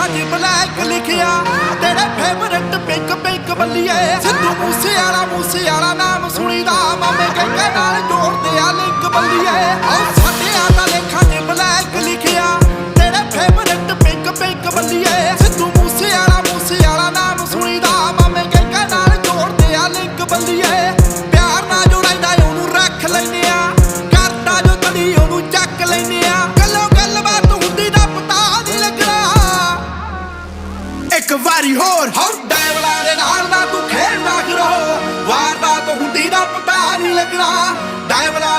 ਲਿਖਿਆ, ਤੇਰੇ favourite pink pink ਬੱਲੀਏ ਸਿੱਧੂ ਮੂਸੇ ਵਾਲਾ ਮੂਸੇ ਵਾਲਾ ਨਾਮ ਸੁਣੀਦਾ, ਮਾਮੇ ਕਹਿੰਦੇ ਨਾਲ ਜੋੜਦੇ ਆ ਲਿੰਕ ਬੱਲੀਏ ਆਹ ਸਾਡੇ ਆਲਾ ਲੇਖਾਂ ਨੇ ਬਲੈਕ ਲਿਖਿਆ, ਤੇਰੇ ਫੇਵਰਟ ਪਿੰਕ ਪਿੰਕ ਬੱਲੀਏ ਸਿੱਧੂ ਮੂਸੇ ਇੱਕ ਵਾਰੀ ਹੋਰ। ਹਉ ਡੈਵਲਾ ਦੇ ਨਾਲ ਨਾ ਤੂੰ ਖੇਡਦਾ ਕਰੋ ਵਾਰਦਾਤ ਹੁੰਦੀ ਦਾ ਪਤਾ ਨਹੀਂ ਲੱਗਣਾ। ਡੈਵਲਾ